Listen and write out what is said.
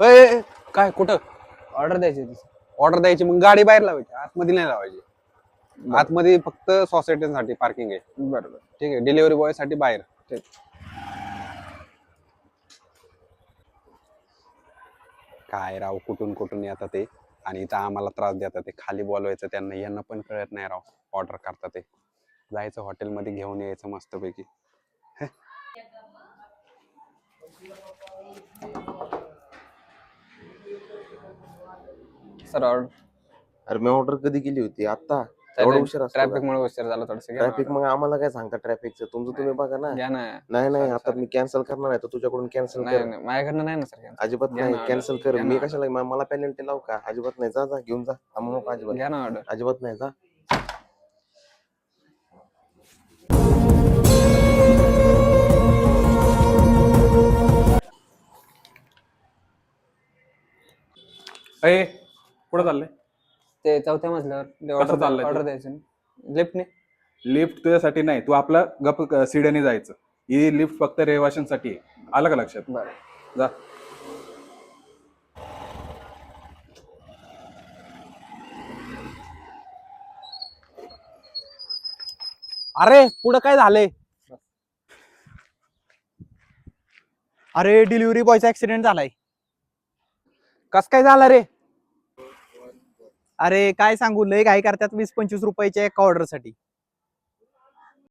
ए, काय कुठं? ऑर्डर द्यायची होती ऑर्डर द्यायची. मग गाडी बाहेर लावायची. आतमध्ये नाही लावायची. आतमध्ये फक्त सोसायटीसाठी पार्किंग आहे. बरोबर ठीक आहे. डिलिव्हरी बॉयसाठी बाहेर. ठीक. काय राव कुठून कुठून येतात ते? आणि इथं आम्हाला त्रास देतात ते. खाली बोलवायचं त्यांना. यांना पण कळत नाही राव. ऑर्डर करतात ते. जायचं हॉटेलमध्ये घेऊन यायचं मस्तपैकी. सर ऑर्डर अरे मी ऑर्डर कधी केली होती? आता एवढा उशीर ट्रॅफिक मुळे उशीर झाला थोडस. ट्रॅफिक मग आम्हाला काय सांगता ट्रॅफिकचं तुमचं तुम्ही बघा ना. घ्या ना. नाही नाही आता. मी कॅन्सल करणार आहे तर तुझ्याकडून कॅन्सल नाही कर. नाही, माझ्याकडनं नाही ना सर अजिबात घ्या नाही कॅन्सल. कर. घ्या मी ना. कशाला म- मला पेनल्टी लावू का? अजिबात नाही. जा जा घेऊन जा. थांबू नको अजिबात घ्या ना ऑर्डर अजिबात नाही जा. अय कुठं चाललंय? ते चौथ्या मजल्यावर कसं चाललंय ते? ऑर्डर द्यायचं लिफ्टने लिफ्ट तुझ्यासाठी नाही. तू आपला गप सिड्याने जायचं. ही लिफ्ट फक्त रहिवाशांसाठी आहे. आलं का लक्षात? बरं. जा. अरे पुढं काय झालंय? अरे डिलिव्हरी बॉयचा ऍक्सिडेंट झालाय. कस काय झालं रे? अरे काय सांगू लय घाई करतात वीस पंचवीस रुपयाच्या एका ऑर्डरसाठी.